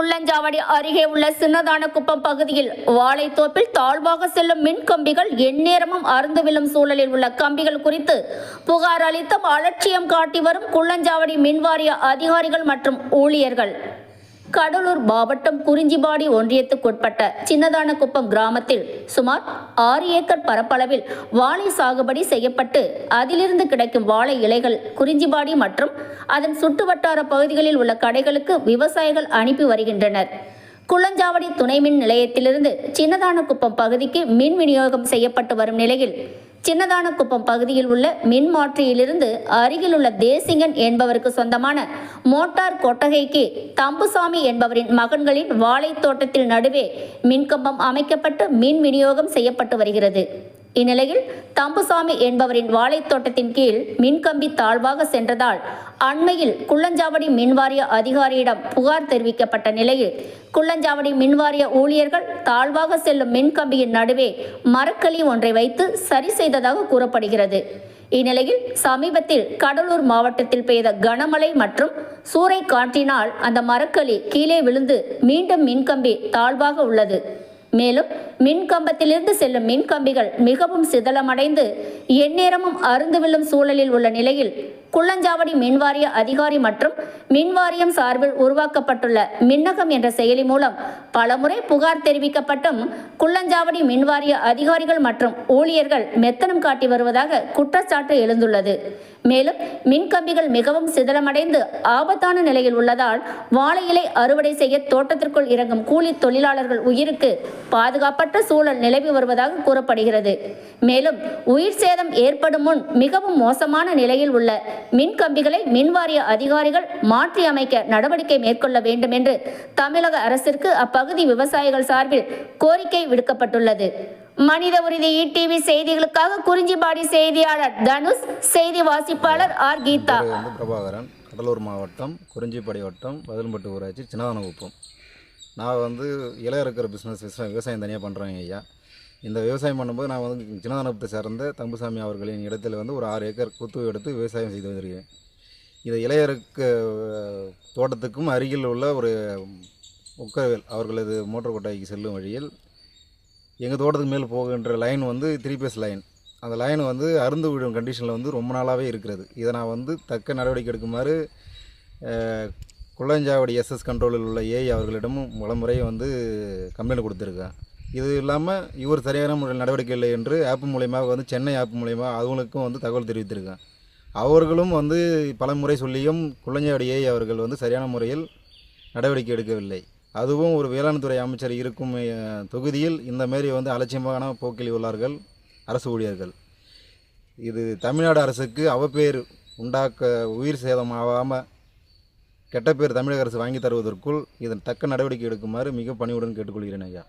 குள்ளஞ்சாவடி அருகே உள்ள சின்னதானக்குப்பம் பகுதியில் வாழைத்தோப்பில் தாழ்வாக செல்லும் மின் கம்பிகள் எந்நேரமும் அறுந்து விழும் சூழலில் உள்ள கம்பிகள் குறித்து புகார் அளித்தும் அலட்சியம் காட்டி வரும் குள்ளஞ்சாவடி மின்வாரிய அதிகாரிகள் மற்றும் ஊழியர்கள். கடலூர் மாவட்டம் குறிஞ்சிபாடி ஒன்றியத்துக்குட்பட்ட சின்னதானக்குப்பம் கிராமத்தில் சுமார் ஆறு ஏக்கர் பரப்பளவில் வாழை சாகுபடி செய்யப்பட்டு அதிலிருந்து கிடைக்கும் வாழை இலைகள் குறிஞ்சிபாடி மற்றும் அதன் சுற்றுவட்டார பகுதிகளில் உள்ள கடைகளுக்கு விவசாயிகள் அனுப்பி வருகின்றனர். குளஞ்சாவடி துணை மின் நிலையத்திலிருந்து சின்னதானக்குப்பம் பகுதிக்கு மின் விநியோகம் செய்யப்பட்டு வரும் நிலையில் சின்னதானக்குப்பம் பகுதியில் உள்ள மின் மாற்றியிலிருந்து அருகில் உள்ள தேசிங்கன் என்பவருக்கு சொந்தமான மோட்டார் கொட்டகைக்கு தம்புசாமி என்பவரின் மகன்களின் வாழைத் தோட்டத்தில் நடுவே மின்கம்பம் அமைக்கப்பட்டு மின் விநியோகம் செய்யப்பட்டு வருகிறது. இந்நிலையில் தம்புசாமி என்பவரின் வாழைத் தோட்டத்தின் கீழ் மின்கம்பி தாழ்வாக சென்றதால் அண்மையில் குள்ளஞ்சாவடி மின்வாரிய அதிகாரியிடம் புகார் தெரிவிக்கப்பட்ட நிலையில் குள்ளஞ்சாவடி மின்வாரிய ஊழியர்கள் தாழ்வாக செல்லும் மின்கம்பியின் நடுவே மரக்களி ஒன்றை வைத்து சரி செய்ததாக கூறப்படுகிறது. இந்நிலையில் சமீபத்தில் கடலூர் மாவட்டத்தில் பெய்த கனமழை மற்றும் சூறை காற்றினால் அந்த மரக்களி கீழே விழுந்து மீண்டும் மின்கம்பி தாழ்வாக உள்ளது. மேலும் மின் கம்பத்திலிருந்து செல்லும் மின்கம்பிகள் மிகவும் சிதலமடைந்து எந்நேரமும் அருந்து விழும் சூழலில் உள்ள நிலையில் குள்ளஞ்சாவடி மின்வாரிய அதிகாரி மற்றும் மின்வாரியம் சார்பில் உருவாக்கப்பட்டுள்ள மின்னகம் என்ற செயலி மூலம் பலமுறை புகார் தெரிவிக்கப்பட்டும் குள்ளஞ்சாவடி மின்வாரிய அதிகாரிகள் மற்றும் ஊழியர்கள் மெத்தனம் காட்டி வருவதாக குற்றச்சாட்டு எழுந்துள்ளது. மேலும் மின்கம்பிகள் மிகவும் சிதலமடைந்து ஆபத்தான நிலையில் உள்ளதால் வாழை இலை அறுவடை செய்ய தோட்டத்திற்குள் இறங்கும் கூலி தொழிலாளர்கள் உயிருக்கு பாதுகாப்பற்ற சூழல் நிலவி வருவதாக கூறப்படுகிறது. மேலும் உயிர் சேதம் ஏற்படும் முன் மிகவும் மோசமான நிலையில் உள்ள மின் கம்பிகளை மின்வாரிய அதிகாரிகள் மாற்றி அமைக்க நடவடிக்கை மேற்கொள்ள வேண்டும் என்று தமிழக அரசிற்கு அப்பகுதி விவசாயிகள் சார்பில் கோரிக்கை விடுக்கப்பட்டுள்ளது. மனித உறுதி டிவி செய்திகளுக்காக குறிஞ்சிபாடி செய்தியாளர் தனுஷ் செய்தி வாசிப்பாளர் ஆர் கீதா. பிரபாகரன் கடலூர் மாவட்டம் குறிஞ்சிப்பாடி வட்டம் பதில்பட்டு ஊராட்சி சின்னதானகுப்பம் நான் வந்து இலைய இருக்கிற பிஸ்னஸ் விவசாயம் விவசாயம் தனியாக பண்ணுறேங்க ஐயா. இந்த விவசாயம் பண்ணும்போது நான் வந்து சின்னதானத்தை சேர்ந்த தம்புசாமி அவர்களின் இடத்துல வந்து ஒரு ஆறு ஏக்கர் குத்து எடுத்து விவசாயம் செய்து வந்திருக்கேன். இது இளையருக்கு தோட்டத்துக்கும் அருகில் உள்ள ஒரு உக்கரவேல் அவர்களது மோட்டர் கொட்டாய்க்கு செல்லும் வழியில் எங்கள் தோட்டத்துக்கு மேல் போகின்ற லைன் வந்து த்ரீ பேஸ் லைன் அந்த லைன் வந்து அருந்து விடும் கண்டிஷனில் வந்து ரொம்ப நாளாகவே இருக்கிறது. இதை நான் வந்து தக்க நடவடிக்கை எடுக்குமாறு குள்ளஞ்சாவடி எஸ்எஸ் கண்ட்ரோலில் உள்ள ஏஐ அவர்களிடமும் பலமுறை வந்து கம்ப்ளைண்ட் கொடுத்துருக்கேன். இது இல்லாமல் இவர் சரியான முறையில் நடவடிக்கை இல்லை என்று ஆப் மூலயமா வந்து சென்னை ஆப் மூலயமா அவங்களுக்கும் வந்து தகவல் தெரிவித்திருக்கேன் அவர்களும் வந்து பல முறை சொல்லியும் குழந்தையடியை அவர்கள் வந்து சரியான முறையில் நடவடிக்கை எடுக்கவில்லை. அதுவும் ஒரு வேளாண் துறை அமைச்சர் இருக்கும் தொகுதியில் இந்த மாரி வந்து அலட்சியமான போக்கில் உள்ளார்கள் அரசு ஊழியர்கள். இது தமிழ்நாடு அரசுக்கு அவப்பேர் உண்டாக்க உயிர் சேதம் ஆகாமல் கெட்ட பேர் தமிழக அரசு வாங்கி தருவதற்குள் இதன் தக்க நடவடிக்கை எடுக்குமாறு மிக பணிவுடன் கேட்டுக்கொள்கிறேன் ஐயா.